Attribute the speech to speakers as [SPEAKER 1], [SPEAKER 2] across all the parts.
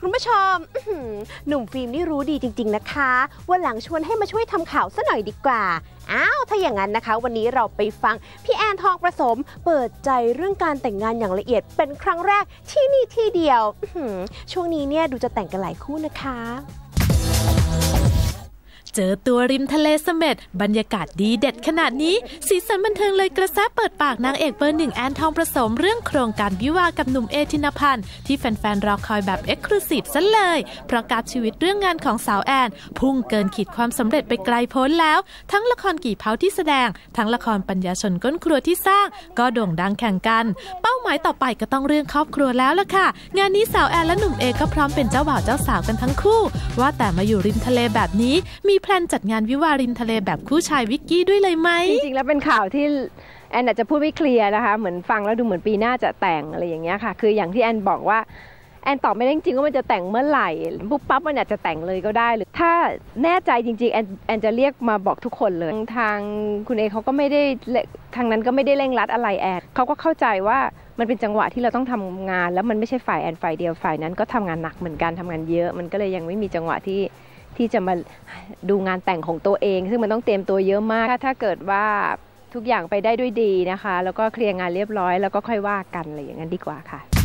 [SPEAKER 1] ผู้ชมอื้อหือหนุ่มฟิล์มนี่รู้ดีจริง ๆ นะคะวันหลังชวนให้มาช่วยทำข่าวซะหน่อยดีกว่า อ้าว ถ้าอย่างนั้นนะคะ วันนี้เราไปฟัง พี่แอนทองประสม เปิดใจเรื่องการแต่งงานอย่างละเอียดเป็นครั้งแรกที่นี่ที่เดียวช่วงนี้เนี่ยดูจะแต่งกันหลายคู่นะคะ
[SPEAKER 2] เจอตัวริมทะเลเสม็ดบรรยากาศดีเด็ดขนาดนี้ สีสันบันเทิงเลยกระแสเปิดปากนางเอกเบอร์หนึ่งแอนทองประสมเรื่องโครงการวิวากับหนุ่มเอธินพันธ์ที่แฟนๆรอคอยแบบเอ็กซ์คลูซีฟซะเลย เพราะการชีวิตเรื่องงานของสาวแอน พุ่งเกินขีดความสำเร็จไปไกลโพ้นแล้ว ทั้งละครกี่เผาที่แสดง ทั้งละครปัญญาชนก้นครัวที่สร้าง ก็โด่งดังแข่งกัน เป้าหมายต่อไปก็ต้องเรื่องครอบครัวแล้วล่ะค่ะ งานนี้สาวแอนและหนุ่มเอก็พร้อมเป็นเจ้าบ่าวเจ้าสาวกันทั้งคู่ ว่าแต่มาอยู่ริมทะเลแบบนี้มีแพลนจัดงานวิวาริมทะเลแบบคู่ชายวิกกี้ด้วยเลยไหม
[SPEAKER 3] จริงๆ แล้วเป็นข่าวที่แอนอาจจะพูดไม่เคลียร์นะคะ เหมือนฟังแล้วดูเหมือนปีหน้าจะแต่งอะไรอย่างเงี้ยค่ะ คืออย่างที่แอนบอกว่าแอนตอบไม่ได้จริงๆว่ามันจะแต่งเมื่อไหร่ปุ๊บปั๊บมันอาจจะแต่งเลยก็ได้หรือถ้าแน่ใจจริงๆแอนแอนจะเรียกมาบอกทุกคนเลยทางคุณเอเขาก็ไม่ได้ทางนั้นก็ไม่ได้เร่งรัดอะไรแอนเขาก็เข้าใจว่ามันเป็นจังหวะที่เราต้องทำงาน แล้วมันไม่ใช่ฝ่ายแอนฝ่ายเดียวฝ่ายนั้นก็ทำงานหนักเหมือนกันทำงานเยอะ มันก็เลยยังไม่มีจังหวะที่ ที่จะมาดูงานแต่งของตัวเอง ซึ่งมันต้องเตรียมตัวเยอะมาก ถ้าถ้าเกิดว่าทุกอย่างไปได้ด้วยดีนะคะ แล้วก็เคลียร์งานเรียบร้อย แล้วก็ค่อยว่ากันอะไรอย่างนั้นดีกว่าค่ะ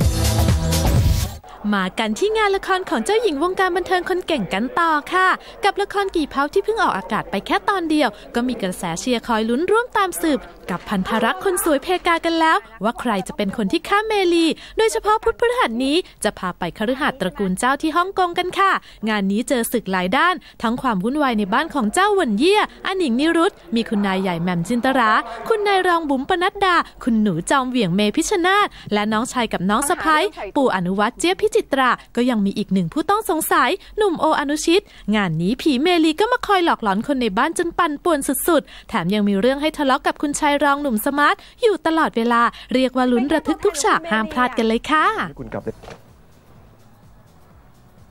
[SPEAKER 2] มากันที่งานละครของเจ้าหญิงวงการบันเทิงคนเก่งกันต่อค่ะ กับละครกี่เผาที่เพิ่งออกอากาศไปแค่ตอนเดียว ก็มีกระแสเชียร์คอยลุ้นร่วมตามสืบ กับพันธรักษ์คนสวยเพกากันแล้ว ว่าใครจะเป็นคนที่ฆ่าเมลี โดยเฉพาะพุทธพฤหัสนี้จะพาไปคฤหัสถ์ตระกูลเจ้าที่ฮ่องกงกันค่ะ งานนี้เจอศึกหลายด้าน ทั้งความวุ่นวายในบ้านของเจ้าวนเยี่ยอันหนิงนิรุตมีคุณนายใหญ่แหม่มจินตรา คุณนายรองบุ๋มปนัดดา คุณหนูจอมเหวี่ยงเมพิชนาธและน้องชายกับน้องสะพ้ยปู่อนุวัฒน์เจี๊ยบพิจิตราก็ยังมีอีกหนึ่งผู้ต้องสงสัย หนุ่มโออนุชิต งานนี้ผีเมลีก็มาคอยหลอกหลอนคนในบ้านจนปั่นป่วนสุดๆ แถมยังมีเรื่องให้ทะเลาะกับคุณชายรองหนุ่มสมาร์ทอยู่ตลอดเวลา เรียกว่าลุ้นระทึกทุกฉากห้ามพลาดกันเลยค่ะ
[SPEAKER 4] คุณกลับไป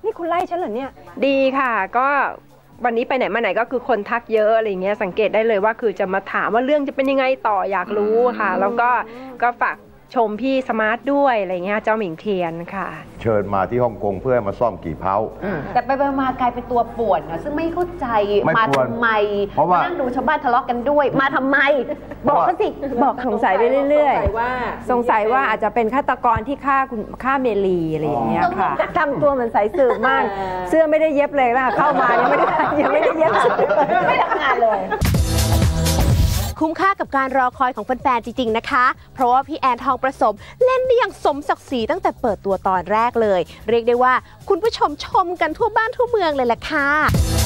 [SPEAKER 3] นี่คุณไล่ฉันเหรอเนี่ย ดีค่ะก็วันนี้ไปไหนมาไหนก็คือคนทักเยอะอะไรเงี้ยสังเกตได้เลยว่าคือจะมาถามว่าเรื่องจะเป็นยังไงต่ออยากรู้ค่ะ แล้วก็ก็ฝาก ชมพี่สมาร์ทด้วยอะไรเงี้ยเจ้าหมิงเทียนค่ะ
[SPEAKER 4] เชิญมาที่ฮ่องกงเพื่อให้มาซ่อมกี่เผา
[SPEAKER 5] แต่ไปๆมากลายเป็นตัวป่วนนะซึ่งไม่เข้าใจ
[SPEAKER 4] ไม่
[SPEAKER 5] มา
[SPEAKER 4] ป่วน
[SPEAKER 5] ทำไม
[SPEAKER 4] เพราะว่า
[SPEAKER 5] มานั่งดูชาวบ้านทะเลาะกันด้วย มาทำไม บอกเขาสิ
[SPEAKER 3] บอกสงสัยไปเรื่อยๆสงสัยว่าอาจจะเป็นฆาตกรที่ฆ่าคุณฆ่าเมลีอะไรอย่างเงี้ยค่ะทำตัวเหมือนสายสืบมาก เสื้อไม่ได้เย็บเลยล่ะเข้ามายังไม่ได้ยังไม่ได้เย็บ
[SPEAKER 5] ไม่ทำงานเลย
[SPEAKER 1] คุ้มค่ากับการรอคอยของแฟนๆจริง ๆ นะคะ เพราะว่าพี่แอนทองประสมเล่นได้อย่างสมศักดิ์ศรีตั้งแต่เปิดตัวตอนแรกเลย เรียกได้ว่าคุณผู้ชมชมกันทั่วบ้านทั่วเมืองเลยแหละค่ะ